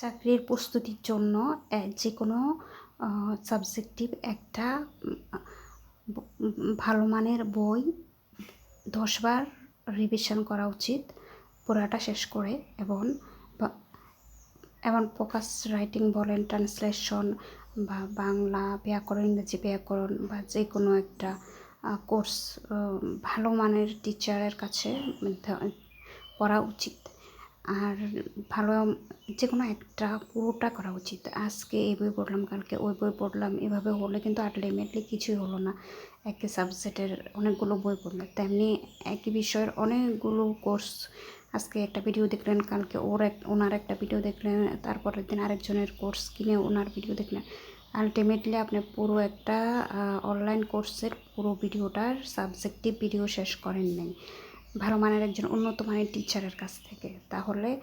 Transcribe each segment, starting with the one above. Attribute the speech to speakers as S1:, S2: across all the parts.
S1: চাকরির প্রস্তুতির জন্য যে কোনো সাবজেক্টিভ একটা ভালো মানের বই দশবার রিভিশন করা উচিত পুরাটা শেষ করে এবং এবং ফোকাস রাইটিং বলেন ট্রান্সলেশন বা বাংলা ব্যাকরণ, ইংরেজি ব্যাকরণ বা যে কোনো একটা কোর্স ভালো মানের টিচারের কাছে পড়া উচিত। আর ভালো যে কোনো একটা পুরোটা করা উচিত। আজকে এই বই পড়লাম, কালকে ওই বই পড়লাম, এভাবে হলে কিন্তু আলটিমেটলি কিছুই হলো না। একই সাবজেক্টের অনেকগুলো বই পড়লে তেমনি একই বিষয়ের অনেকগুলো কোর্স আজকে একটা ভিডিও দেখলেন, কালকে ওর এক, ওনার একটা ভিডিও দেখলেন, তারপরের দিন আরেকজনের কোর্স কিনে ওনার ভিডিও দেখলেন। আলটিমেটলি আপনি পুরো একটা অনলাইন কোর্সের পুরো ভিডিওটার সাবজেক্টিভ ভিডিও শেষ করেন নাই। ভালো মানের একজন উন্নত মানের টিচারের কাছ থেকে। তাহলে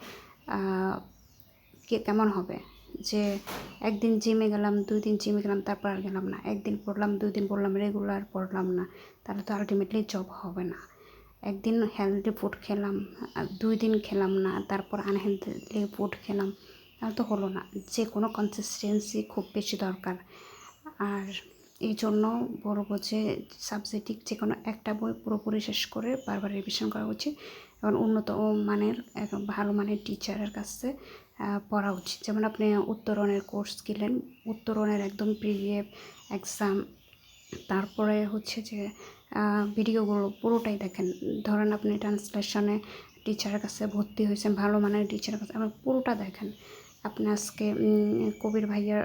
S1: কে, কেমন হবে? যে, একদিন জিমে গেলাম, দুই দিন জিমে গেলাম, তারপর আর গেলাম না। একদিন পড়লাম, দুই দিন পড়লাম রেগুলার পড়লাম না। তাহলে তো আলটিমেটলি জব হবে না। একদিন হেলদি ফুড খেলাম দুই দিন খেলাম না, তারপর আনহেলদি ফুড খেলাম, তাহলে তো হলো না। যে কোনো কনসিস্টেন্সি খুব বেশি দরকার। আর এই জন্য বড় যে সাবজেক্টিভ যে কোনো একটা বই পুরোপুরি শেষ করে বারবার রিভিশন করা উচিত এবং উন্নত মানের ভালো মানের টিচারের কাছে পড়া উচিত। যেমন আপনি উত্তরণের কোর্স কিনলেন, উত্তরণের একদম প্রিভিয়াস এক্সাম তারপরে হচ্ছে যে ভিডিওগুলো পুরোটাই দেখেন। ধরেন আপনি ট্রান্সলেশনে টিচারের কাছে ভর্তি হয়েছেন, ভালো মানের টিচারের কাছে আপনার পুরোটা দেখেন। আপনি আজকে কবির ভাইয়ার,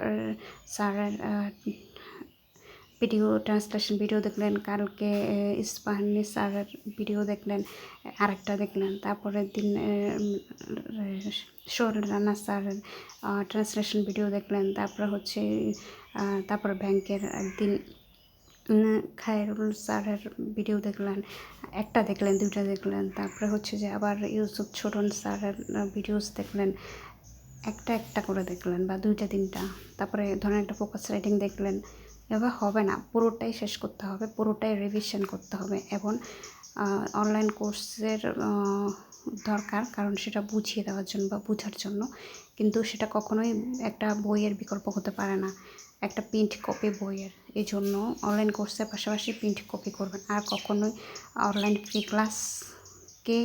S1: স্যারের ভিডিও ট্রান্সলেশন ভিডিও দেখলেন, কালকে ইস্পাহানি স্যারের ভিডিও দেখলেন, আরেকটা দেখলেন তারপরের দিন শোরের রানা স্যারের ট্রান্সলেশন ভিডিও দেখলেন, তারপরে হচ্ছে তারপরে ব্যাংকের একদিন খায়রুল স্যারের ভিডিও দেখলেন, একটা দেখলেন, দুইটা দেখলেন, তারপরে হচ্ছে যে আবার ইউসুফ ছোটন স্যারের ভিডিওস দেখলেন, একটা একটা করে দেখলেন, বা দুইটা, তিনটা, তারপরে ধরেন একটা ফোকাস রাইটিং দেখলেন এভাবে হবে না। পুরোটাই শেষ করতে হবে, পুরোটাই রিভিশন করতে হবে এবং অনলাইন কোর্সের দরকার কারণ সেটা বুঝিয়ে দেওয়ার জন্য বা বোঝার জন্য। কিন্তু সেটা কখনোই একটা বইয়ের বিকল্প হতে পারে না। একটা প্রিন্ট কপি বইয়ের। এই জন্য অনলাইন কোর্সের পাশাপাশি প্রিন্ট কপি করবেন। আর কখনোই অনলাইন ফ্রি ক্লাসকে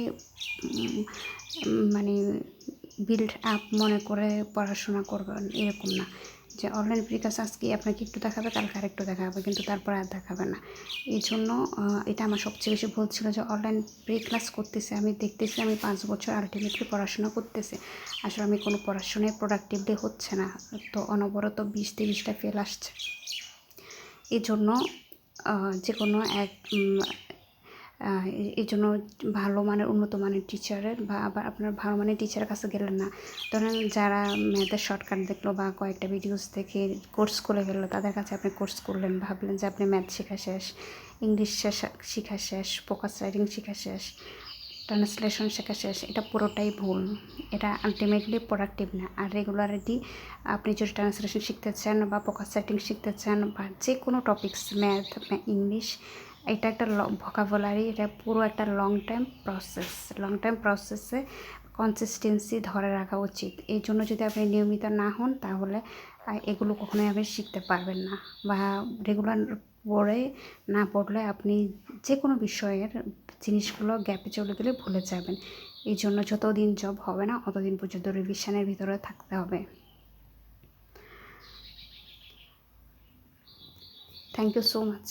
S1: মানে বিল্ড আপ মনে করে পড়াশোনা করবেন এরকম না। যে অনলাইন ক্লাস আজকে আপনাকে একটু দেখাবে, কালকে আরেকটু দেখাবে, কিন্তু তারপর আর দেখাবে না। এই জন্য এটা আমার সবচেয়ে বেশি ভুল ছিল যে অনলাইন ফ্রি ক্লাস করতেছে, আমি দেখতেছি, আমি পাঁচ বছর আলটিমেটলি পড়াশোনা করতেছি। আসলে আমি কোনো পড়াশোনায় প্রোডাক্টিভলি হচ্ছে না, তো অনবরত বিশ তিরিশটা ফেল আসছে। এই জন্য যে কোনো এক এই- জন্য ভালো মানের, উন্নত মানের টিচারের বা আবার আপনার ভালো মানের টিচারের কাছে গেলেন না। ধরেন যারা ম্যাথের শর্টকাট দেখল বা কয়েকটা ভিডিওস দেখে কোর্স করে ফেলল, তাদের কাছে আপনি কোর্স করলেন, ভাবলেন যে আপনি ম্যাথ শেখা শেষ ইংলিশ শেখা শেষ ফোকাস রাইটিং শেখা শেষ ট্রান্সলেশন শেখা শেষ, এটা পুরোটাই ভুল। এটা আলটিমেটলি প্রোডাক্টিভ না। আর রেগুলারিটি আপনি যদি ট্রান্সলেশন শিখতে চান বা ফোকাস রাইটিং শিখতে চান বা যে কোনো টপিক্স ম্যাথ ইংলিশ এটা একটা ল ভোকাবুলারি এটা পুরো একটা long time process long time প্রসেসে কনসিস্টেন্সি ধরে রাখা উচিত। এই জন্য যদি আপনি নিয়মিত না হন, তাহলে এগুলো কখনোই আপনি শিখতে পারবেন না বা রেগুলার পড়ে না পড়লে আপনি যে কোনো বিষয়ের জিনিসগুলো গ্যাপে চলে গেলে ভুলে যাবেন। এই জন্য যতদিন জব হবে না, অতদিন পর্যন্ত রিভিশনের ভিতরে থাকতে হবে। Thank you so much